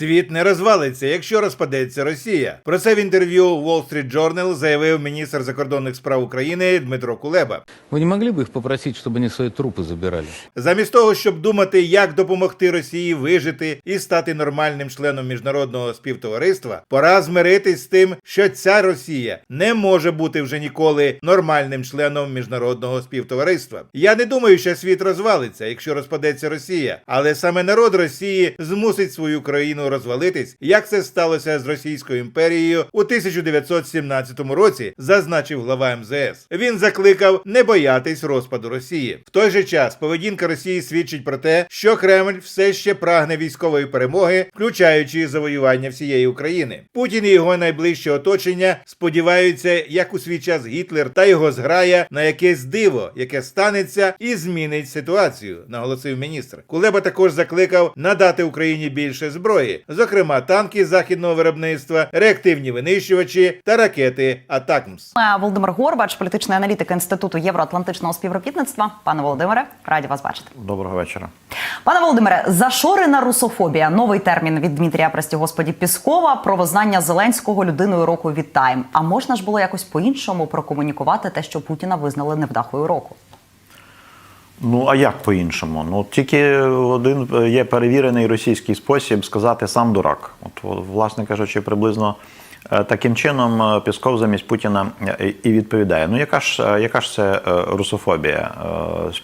Світ не розвалиться, якщо розпадеться Росія. Про це в інтерв'ю Wall Street Journal заявив міністр закордонних справ України Дмитро Кулеба. Вы не могли бы их попросить, чтобы они свои трупы забирали? Замість того, щоб думати, як допомогти Росії вижити і стати нормальним членом міжнародного співтовариства, пора змиритись з тим, що ця Росія не може бути вже ніколи нормальним членом міжнародного співтовариства. Я не думаю, що світ розвалиться, якщо розпадеться Росія, але саме народ Росії змусить свою країну розвалитись, як це сталося з Російською імперією у 1917 році, зазначив глава МЗС. Він закликав не боятись розпаду Росії. В той же час поведінка Росії свідчить про те, що Кремль все ще прагне військової перемоги, включаючи завоювання всієї України. Путін і його найближче оточення сподіваються, як у свій час Гітлер та його зграя на якесь диво, яке станеться і змінить ситуацію, наголосив міністр. Кулеба також закликав надати Україні більше зброї, зокрема танки західного виробництва, реактивні винищувачі та ракети Атакмс. Володимир Горбач, політичний аналітик Інституту євроатлантичного співробітництва. Пане Володимире, раді вас бачити. Доброго вечора. Пане Володимире, зашорена русофобія новий термін від Дмитрія прості господі Піскова про визнання Зеленського людиною року від Тайм. А можна ж було якось по-іншому прокомунікувати те, що Путіна визнали невдахою року? Ну а як по-іншому? Ну тільки один е, є перевірений російський спосіб сказати сам дурак. От, власне кажучи, приблизно е, таким чином е, Пісков замість Путіна і відповідає. Ну яка ж яка ж це русофобія?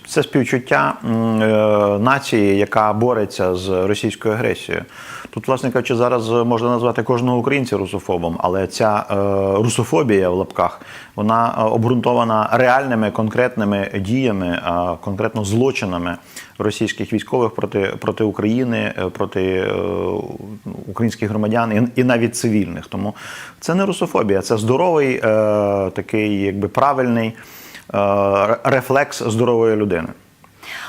Це співчуття нації, яка бореться з російською агресією. Тут, власне кажучи, зараз можна назвати кожного українця русофобом, але ця е, русофобія в лапках вона е, обґрунтована реальними конкретними діями, е, конкретно злочинами російських військових проти, проти України, е, проти е, українських громадян і, і навіть цивільних. Тому це не русофобія, це здоровий, е, такий, якби правильний е, рефлекс здорової людини.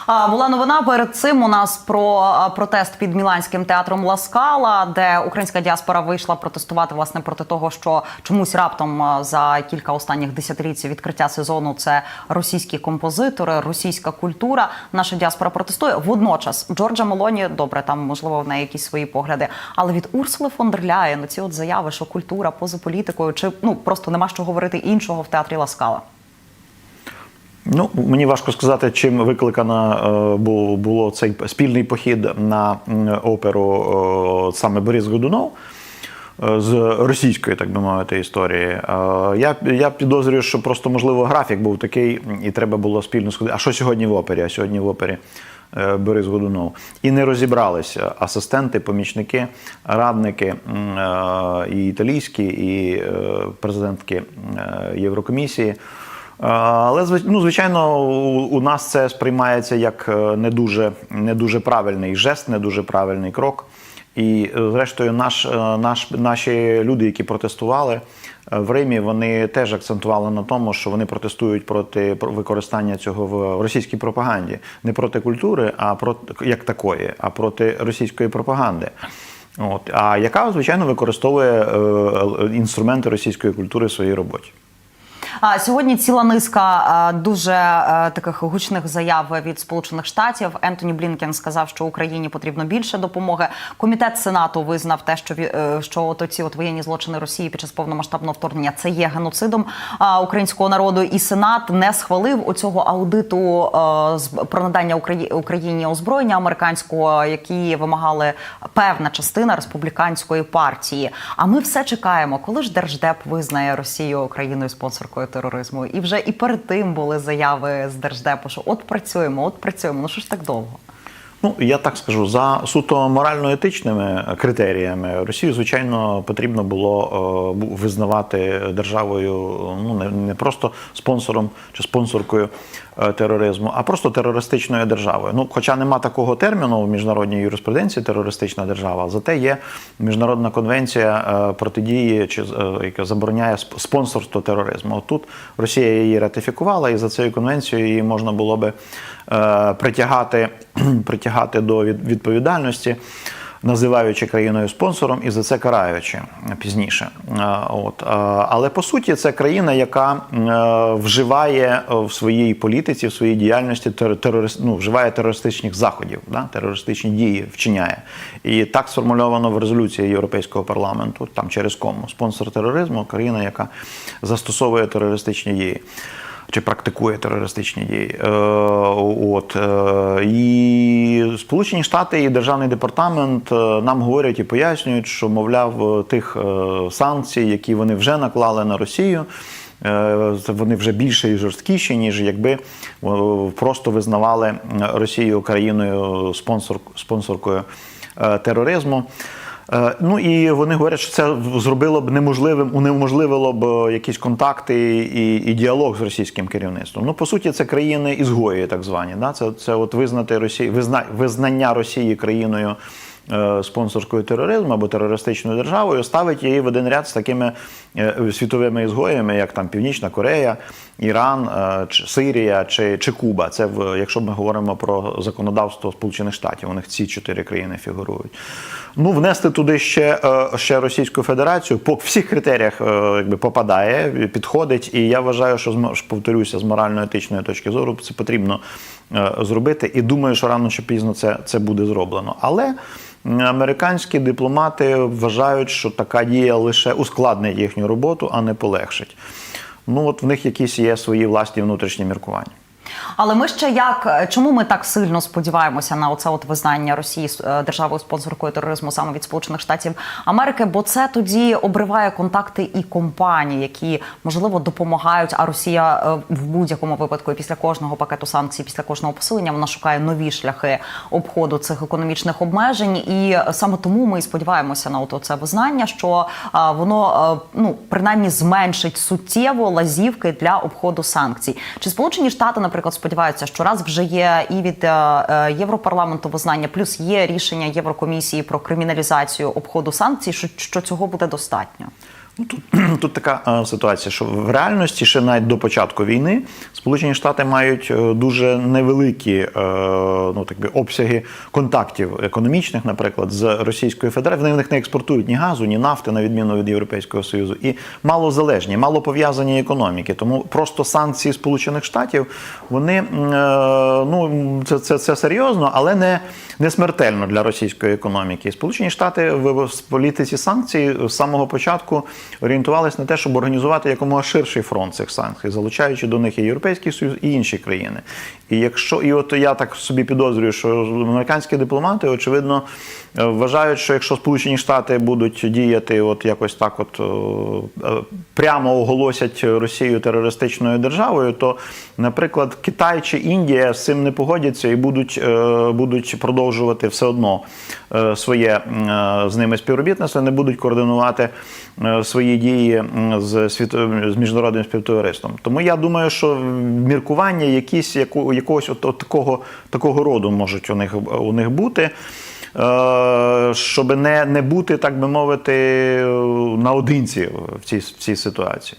Була новина перед цим у нас про протест під Міланським театром Ласкала, де українська діаспора вийшла протестувати власне проти того, що чомусь раптом за кілька останніх десятиліть відкриття сезону це російські композитори, російська культура. Наша діаспора протестує. Водночас Джорджа Мелоні, добре, там можливо в неї якісь свої погляди. Але від Урсули фон дер Ляєн ці от заяви, що культура поза політикою, чи ну просто нема що говорити іншого в театрі Ласкала. Ну, мені важко сказати, чим викликана е, було цей спільний похід на оперу е, саме Борис Годунов е, з російської, так би мовити, історії. Я, я підозрюю, що просто можливо графік був такий, і треба було спільно сходити. А що сьогодні в опері? А сьогодні в опері Борис Годунов. І не розібралися асистенти, помічники, радники і італійські, і президентки Єврокомісії. Е, Але ну, звичайно, у, нас це сприймається як е, не дуже, не дуже правильний жест, не дуже правильний крок. І е, зрештою, наш, наш, наші люди, які протестували в Римі, вони теж акцентували на тому, що вони протестують проти про- використання цього в російській пропаганді, не проти культури, а проти як такої, а проти російської пропаганди. От а яка звичайно використовує інструменти російської культури в своїй роботі. А сьогодні ціла низка дуже таких гучних заяв від Сполучених Штатів. Ентоні Блінкен сказав, що Україні потрібно більше допомоги. Комітет Сенату визнав те, що е, що от оці от воєнні злочини Росії під час повномасштабного вторгнення це є геноцидом українського народу. І Сенат не схвалив оцього аудиту про надання Украї- Україні озброєння американського, які вимагали певна частина республіканської партії. А ми все чекаємо, коли ж держдеп визнає Росію країною спонсоркою тероризму. І вже і перед тим були заяви з держдепу, що от працюємо, от працюємо. Ну що ж так довго? Ну, я так скажу, за суто морально-етичними критеріями Росію, звичайно, потрібно було е, визнавати державою ну не, просто спонсором чи спонсоркою е, тероризму, а просто терористичною державою. Ну, хоча нема такого терміну в міжнародній юриспруденції терористична держава, зате є міжнародна конвенція е, протидії чи яка забороняє спонсорство тероризму. От Тут Росія її ратифікувала, і за цією конвенцією її можна було би притягати, притягати до відповідальності. називаючи країною спонсором і за це караючи пізніше. Е, От. Е, Але по суті, це країна, яка е, вживає е, в своїй політиці, в своїй діяльності тер- терорист, ну, вживає терористичних заходів, да? терористичні дії вчиняє. І так сформульовано в резолюції Європейського парламенту, там через кому спонсор тероризму, країна, яка застосовує терористичні дії. Чи практикує терористичні дії. Е, от, е, і Сполучені Штати і Державний департамент е, нам говорять і пояснюють, що, мовляв, тих санкцій, які вони вже наклали на Росію, вони вже більше і жорсткіші, ніж якби просто визнавали Росію країною спонсор, спонсоркою тероризму. Е, Ну і вони говорять, що це зробило б неможливим, унеможливило б е, якісь контакти і, і діалог з російським керівництвом. Ну, по суті, це країни ізгої, так звані. Да? Це, це от визнати Росію, визна, визнання Росії країною спонсорською тероризму або терористичною державою, ставить її в один ряд з такими е, світовими ізгоями, як там Північна Корея, Іран, е, Сирія чи, чи Куба. Це в якщо ми говоримо про законодавство Сполучених Штатів, у них ці чотири країни фігурують. Ну, внести туди ще, е, ще Російську Федерацію по всіх критеріях е, якби попадає, підходить. І я вважаю, що повторюся з морально-етичної точки зору, це потрібно е, зробити. І думаю, що рано чи пізно це, це буде зроблено. Але американські дипломати вважають, що така дія лише ускладнить їхню роботу, а не полегшить. Ну, от в них якісь є свої власні внутрішні міркування. Але ми ще як чому ми так сильно сподіваємося на оце от визнання Росії е, державою спонсоркою тероризму саме від Сполучених Штатів Америки? Бо це тоді обриває контакти і компанії, які можливо допомагають. А Росія е, в будь-якому випадку після кожного пакету санкцій, після кожного посилення, вона шукає нові шляхи обходу цих економічних обмежень. І саме тому ми і сподіваємося на от це визнання, що е, воно е, ну принаймні зменшить суттєво лазівки для обходу санкцій. Чи Сполучені Штати, наприклад, сподіваються, що раз вже є і від е, е, Європарламенту визнання, плюс є рішення Єврокомісії про криміналізацію обходу санкцій, що цього буде достатньо? Ну, тут, тут така е, ситуація, що в реальності ще навіть до початку війни Сполучені Штати мають е, дуже невеликі е, ну, так би, обсяги контактів економічних, наприклад, з Російською Федерацією. Вони в них не експортують ні газу, ні нафти, на відміну від Європейського Союзу, і мало залежні, мало пов'язані економіки. Тому просто санкції Сполучених Штатів вони ну це, це, це серйозно, але не, не смертельно для російської економіки. Сполучені Штати в політиці санкцій з самого початку орієнтувалися на те, щоб організувати якомога ширший фронт цих санкцій, залучаючи до них і Європейський Союз, і інші країни. І якщо і от я так собі підозрюю, що американські дипломати очевидно е, вважають, що якщо Сполучені Штати будуть діяти, от якось так, от е, е, прямо оголосять Росію терористичною державою, то, наприклад, Китай чи Індія з цим не погодяться і будуть, будуть продовжувати все одно своє з ними співробітництво, не будуть координувати свої дії з світовим з міжнародним співтовариством. Тому я думаю, що міркування якісь яку, якогось от, от такого, такого роду можуть у них у них бути. е, Щоб не, не бути, так би мовити, наодинці в цій, в цій ситуації.